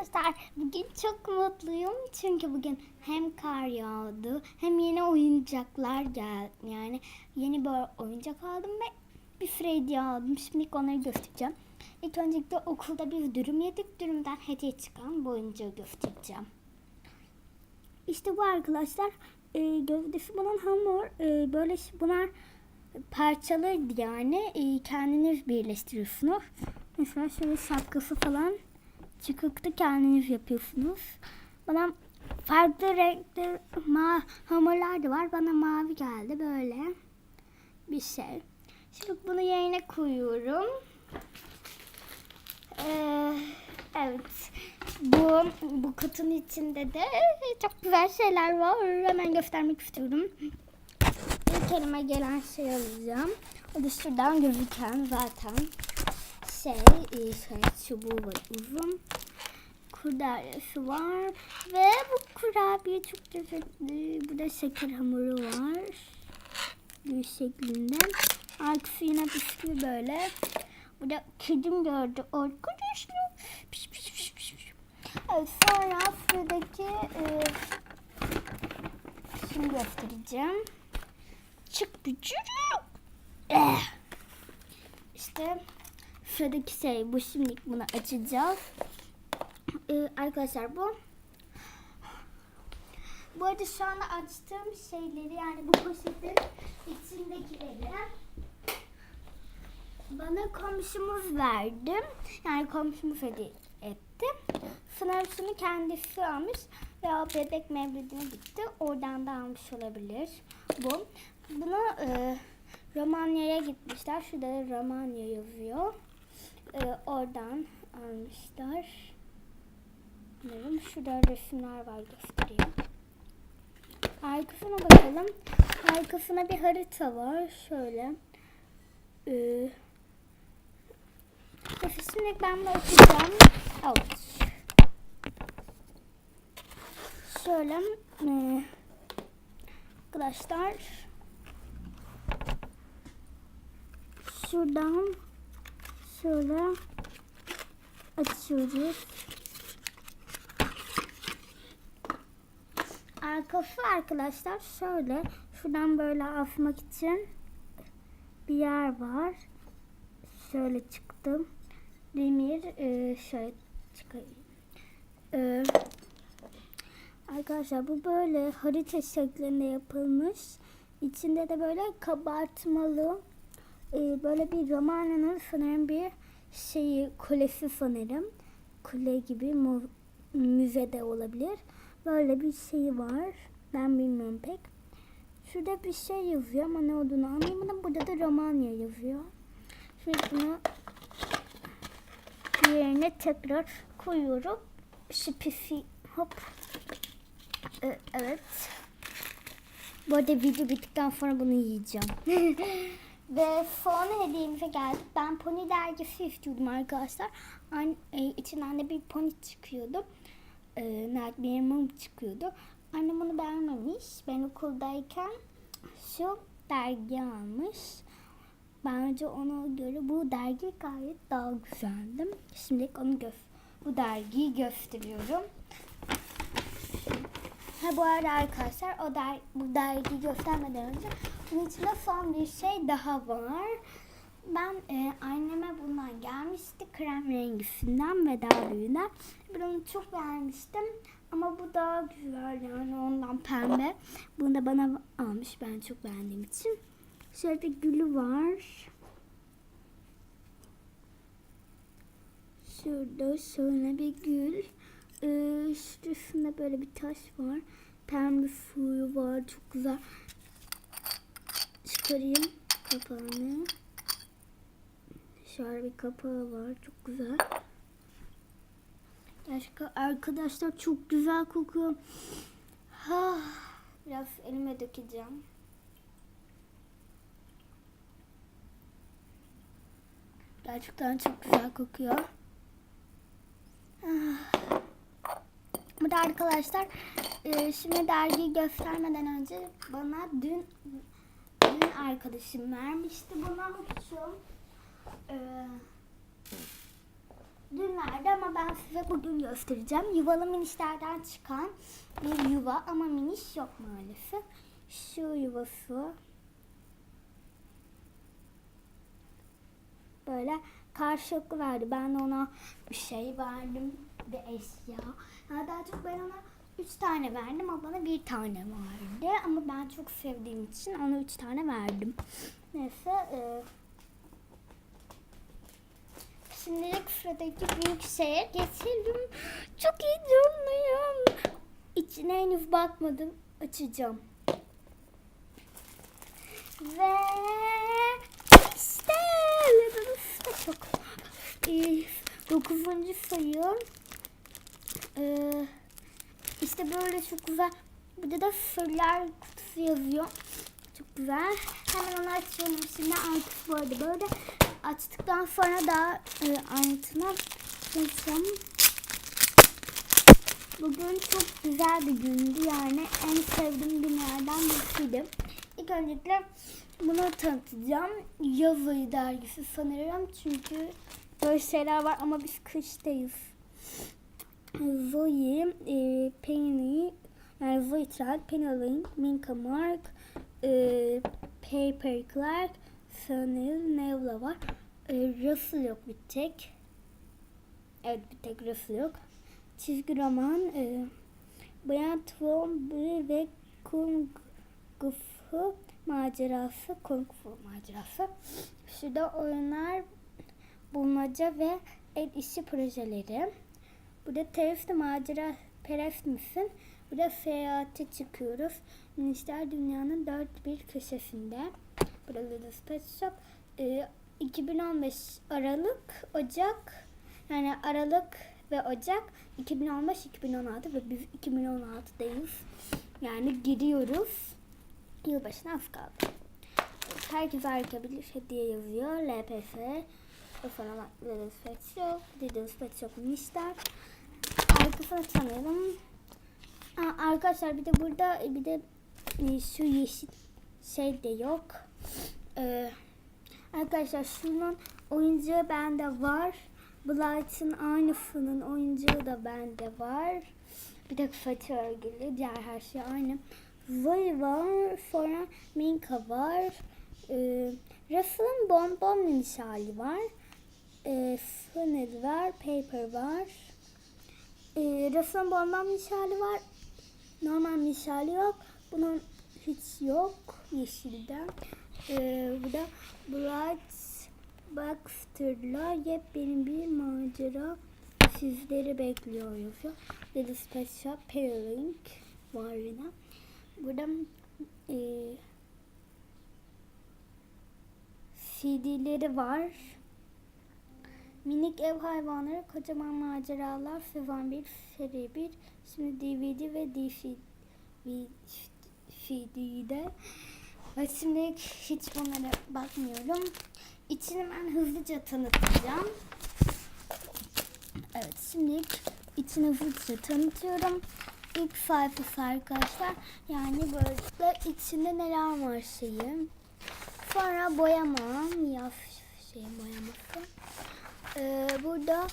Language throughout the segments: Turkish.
Arkadaşlar bugün çok mutluyum çünkü bugün hem kar yağdı hem yeni oyuncaklar geldi. Yani yeni bir oyuncak aldım ve bir Freddy aldım. Şimdi onları göstereceğim. İlk öncelikle okulda bir dürüm yedik. Dürümden hediye çıkan bu oyuncağı göstereceğim. İşte bu arkadaşlar e, gövdesi bunun hamur. E, böyle bunlar parçalı yani e, kendiniz birleştiriyorsunuz. Mesela şöyle şapkası falan çıkıktı kendiniz yapıyorsunuz. Bana farklı renkli ma hamurlar da var. Bana mavi geldi böyle bir şey. Şimdi bunu yerine koyuyorum. Ee, evet. Bu bu kutunun içinde de çok güzel şeyler var. Hemen göstermek istiyorum. İlk elime gelen şey alacağım. O da şuradan gözüken zaten şey, e, şey çubuğu var uzun. Kurabiyesi var. Ve bu kurabiye çok lezzetli. Burada şeker hamuru var. Gül şeklinde. Arkası yine bisküvi böyle. Burada kedim gördü arkadaşlar. Piş piş piş piş. Evet sonra şuradaki e, şimdi göstereceğim. Çık çocuk. Eh. İşte şuradaki şey bu şimdi bunu açacağız. Ee, arkadaşlar bu. Bu arada şu anda açtığım şeyleri yani bu poşetin içindekileri bana komşumuz verdi. Yani komşumuz hediye etti. Şunu kendisi almış veya bebek mevlidine gitti. Oradan da almış olabilir bu. Bunu e, Romanya'ya gitmişler. Şurada da Romanya yazıyor. E, oradan almışlar. Sanırım şurada resimler var göstereyim. Arkasına bakalım. Arkasına bir harita var. Şöyle. Ee, Şimdi ben bunu okuyacağım. Evet. Şöyle. e, arkadaşlar. Şuradan şöyle açıyoruz. Arkası arkadaşlar şöyle şuradan böyle asmak için bir yer var. Şöyle çıktım. Demir e, şöyle çıkayım. E, arkadaşlar bu böyle harita şeklinde yapılmış. İçinde de böyle kabartmalı e, böyle bir Romanya'nın sanırım bir şeyi kulesi sanırım. Kule gibi mu, müzede olabilir. Böyle bir şey var. Ben bilmiyorum pek. Şurada bir şey yazıyor ama ne olduğunu anlayamadım. Burada da Romanya yazıyor. Bunu yerine tekrar koyuyorum. Şipisi hop. Ee, evet. Bu arada video bittikten sonra bunu yiyeceğim. Ve son hediyemize geldik. Ben pony dergisi istiyordum arkadaşlar. An, e, içinden de bir pony çıkıyordu. E, bir mum çıkıyordu. Annem onu beğenmemiş. Ben okuldayken şu dergi almış. Bence ona göre bu dergi gayet daha güzeldi. Şimdi onu gö bu dergiyi gösteriyorum. Ha bu arada arkadaşlar o der bu dergiyi göstermeden önce bunun içinde son bir şey daha var. Ben e, anneme bundan gelmişti krem rengisinden ve daha büyüğünden. Ben onu çok beğenmiştim. Ama bu daha güzel yani ondan pembe. Bunu da bana almış ben çok beğendiğim için. Şöyle bir gülü var. Şurada şöyle bir gül. Ee, şurasında böyle bir taş var. Pembe suyu var. Çok güzel. Çıkarayım kapağını. Şöyle bir kapağı var. Çok güzel. Başka arkadaşlar çok güzel kokuyor. Ha, biraz elime dökeceğim. Gerçekten çok güzel kokuyor. Bu da arkadaşlar e, şimdi dergiyi göstermeden önce bana dün arkadaşım vermişti bunu ama şu e, dün verdi ama ben size bugün göstereceğim. Yuvalı minişlerden çıkan bir yuva ama miniş yok maalesef. Şu yuvası. Böyle karşılıklı verdi. Ben ona bir şey verdim. Bir eşya. Daha çok ben ona üç tane verdim ama bana bir tane verdi. Ama ben çok sevdiğim için ona üç tane verdim. Neyse. E, şimdilik sıradaki büyük şeye geçelim. Çok heyecanlıyım. İçine henüz bakmadım. Açacağım. Ve işte çok e, dokuzuncu sayı. E, işte böyle çok güzel. Burada da sırlar kutusu yazıyor. Çok güzel. Hemen onu açıyorum. Şimdi artık bu arada böyle açtıktan sonra da e, ayrıntına geçeceğim. Bugün çok güzel bir gündü. Yani en sevdiğim günlerden birisiydi. İlk öncelikle bunu tanıtacağım. Yaz ayı dergisi sanırım. Çünkü böyle şeyler var ama biz kıştayız. Zoe, e, Penny, yani Zoe Trent, Penny Lane, Minka Mark, e, Paper Clark, Sunil, Nevla var. E, Russell yok bir tek. Evet bir tek Russell yok. Çizgi roman, e, Bayan Twombly ve Kung Fu macerası, Kung Fu macerası. Şurada oyunlar, bulmaca ve el işi projeleri. Burada terörist macera perest misin? Burada seyahate çıkıyoruz. Minişler dünyanın dört bir köşesinde. Burada da Pet Shop. Ee, 2015 Aralık, Ocak yani Aralık ve Ocak 2015-2016 ve biz 2016'dayız. Yani giriyoruz. Yılbaşına az kaldı. Herkes harika bir hediye yazıyor. Reformat, Lidl Pet Shop, Lidl Pet Shop Minişler. Arkasını tanıyalım. Aa, arkadaşlar bir de burada bir de e, şu yeşil şey de yok. Ee, arkadaşlar şunun oyuncağı bende var. Blight'ın aynısının oyuncağı da bende var. Bir de saçı örgülü. Diğer her şey aynı. Zoe var. Sonra Minka var. Ee, Russell'ın bonbon misali var. Ee, Funnel var. Paper var. Ee, Russell'ın bonbon misali var. Normal misali yok. Bunun hiç yok. Yeşilden. Ee, bu da Bright Baxter'la yepyeni bir macera sizleri bekliyor yazıyor. Little Special Pairing var yine. Burada e, CD'leri var. Minik ev hayvanları, kocaman maceralar, sezon 1, seri 1. Şimdi DVD ve DVD'de. Ve şimdi hiç bunlara bakmıyorum. İçini ben hızlıca tanıtacağım. Evet şimdi içini hızlıca tanıtıyorum. İlk sayfası arkadaşlar. Yani böyle içinde neler var şeyi. Sonra boyama, yaz şey boyaması. Ee, burada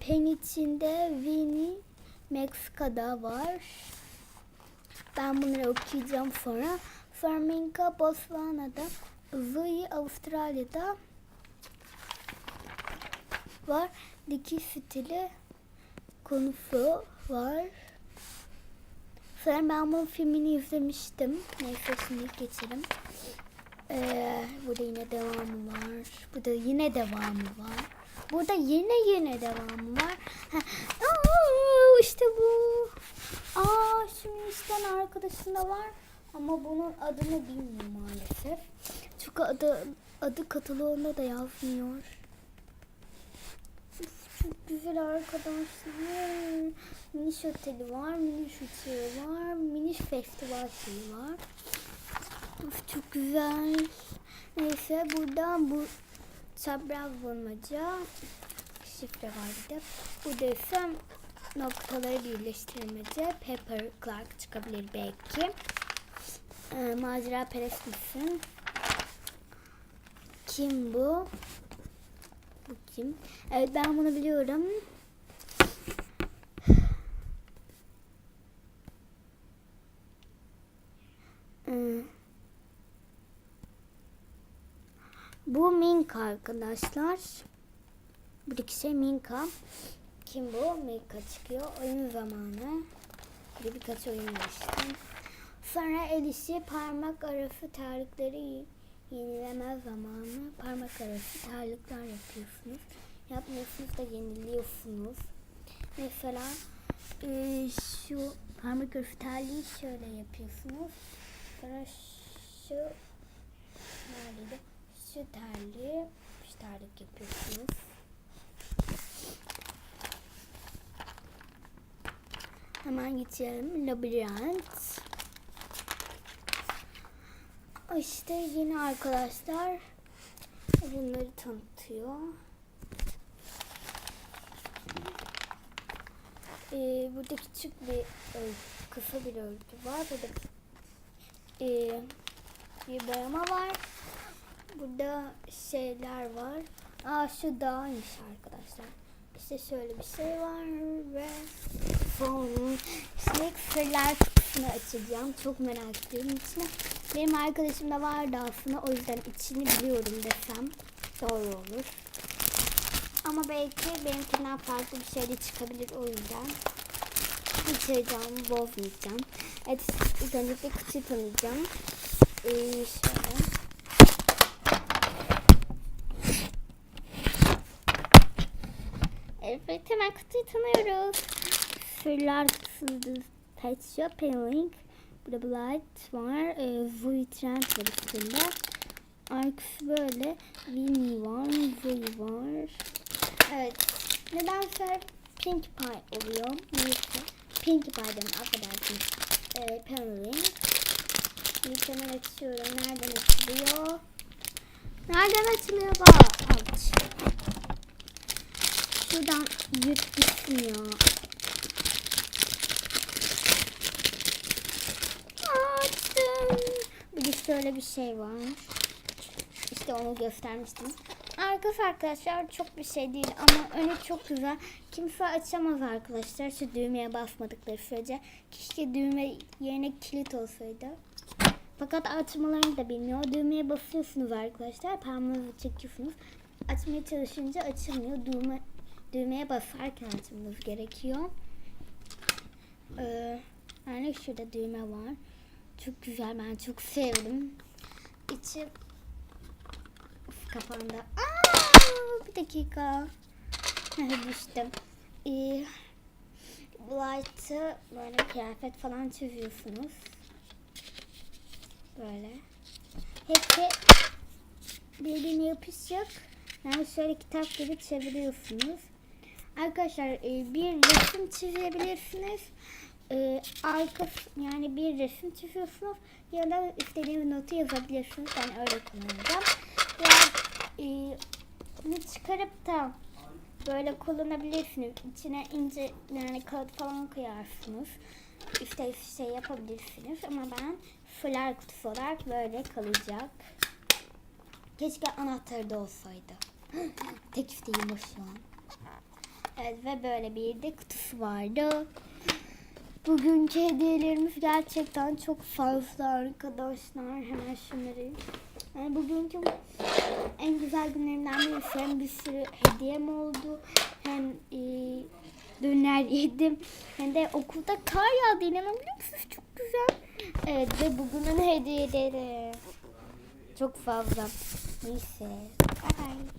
pen içinde Winnie Meksika'da var. Ben bunları okuyacağım sonra. Flamingo Botswana'da, Zoe Avustralya'da var. Dikiş stili konusu var. Sonra ben bunun filmini izlemiştim. Neyse şimdi geçelim. Ee, burada yine devamı var. Burada yine devamı var. Burada yine yine devamı var. Aa, işte bu. Aa şimdi işten arkadaşında var. Ama bunun adını bilmiyorum maalesef. Çünkü adı, adı katalogunda da yazmıyor. Çok güzel arkadaşlar. Miniş oteli var, miniş uçağı var, miniş festival şeyi var. Of çok güzel. Neyse burada bu çapraz bulmaca şifre var bir de. Burada ise noktaları birleştirmece. Pepper Clark çıkabilir belki. Ee, macera perest misin? Kim bu? Bakayım. Evet ben bunu biliyorum. Hmm. Bu Minka arkadaşlar. Buradaki şey Minka. Kim bu? Minka çıkıyor. Oyun zamanı. Bir birkaç oyun açtım. Sonra el işi parmak arası terlikleri yenileme zamanı. Parmak arası terlikler yapıyorsunuz. Yapmıyorsunuz da yeniliyorsunuz. Mesela e, şu parmak arası terliği şöyle yapıyorsunuz. Sonra şu? Terliği şu terlik yapıyorsunuz. Hemen geçelim. Labirent. İşte yeni arkadaşlar bunları tanıtıyor. Ee, burada küçük bir e, kısa bir örgü var. Burada e, bir boyama var. Burada şeyler var. Aa şu dağıymış arkadaşlar. İşte şöyle bir şey var ve son şimdi sırlar kutusunu açacağım. Çok merak ediyorum içine. Benim arkadaşım da vardı aslında o yüzden içini biliyorum desem doğru olur. Ama belki benimkinden farklı bir şey de çıkabilir o yüzden. Hiç heyecanımı bozmayacağım. Evet ilk öncelikle kutuyu tanıyacağım. Ee, şöyle. Evet hemen kutuyu tanıyoruz. Sırlar kutusu Pet Shopping Link. Burada Blight var. E, Vui Trend var üstünde. Arkası böyle. Winnie var. Vui var. Evet. Nedense Pink Pie oluyor. Neyse. Pink Pie'den affedersiniz. E, Penguin. Bir hemen açıyorum. Nereden açılıyor? Nereden açılıyor bu? Aç. Şuradan yük gitsin ya. Açtım. Bir de şöyle bir şey var. İşte onu göstermiştim. Arkası arkadaşlar çok bir şey değil ama önü çok güzel. Kimse açamaz arkadaşlar şu düğmeye basmadıkları sürece. Keşke düğme yerine kilit olsaydı. Fakat açmalarını da bilmiyor. Düğmeye basıyorsunuz arkadaşlar. Parmağınızı çekiyorsunuz. Açmaya çalışınca açılmıyor. Düğme, düğmeye basarken açmanız gerekiyor. Ee, yani şurada düğme var. Çok güzel. Ben çok sevdim. İçi Of, kafamda. Aa, bir dakika. Düştüm. Ee, Blight'ı böyle kıyafet falan çiziyorsunuz. Böyle. Hepsi birbirine yapışacak. Yani şöyle kitap gibi çeviriyorsunuz. Arkadaşlar e, bir resim çizebilirsiniz. E, arka yani bir resim çiziyorsunuz ya da istediğiniz notu yazabilirsiniz. Ben öyle kullanacağım. Yani e, bunu çıkarıp da böyle kullanabilirsiniz. İçine ince yani kağıt falan koyarsınız. İşte şey yapabilirsiniz ama ben fular kutusu olarak böyle kalacak. Keşke anahtarı da olsaydı. Teklif değilmiş şu an. Evet ve böyle bir de kutusu vardı. Bugünkü hediyelerimiz gerçekten çok fazla arkadaşlar. Hemen şunları. Yani bugünkü en güzel günlerimden birisi. Hem bir sürü hediyem oldu. Hem e, döner yedim. Hem de okulda kar yağdı. İnanabiliyor musunuz? Çok güzel. Evet ve bugünün hediyeleri. Çok fazla. Neyse. Bye.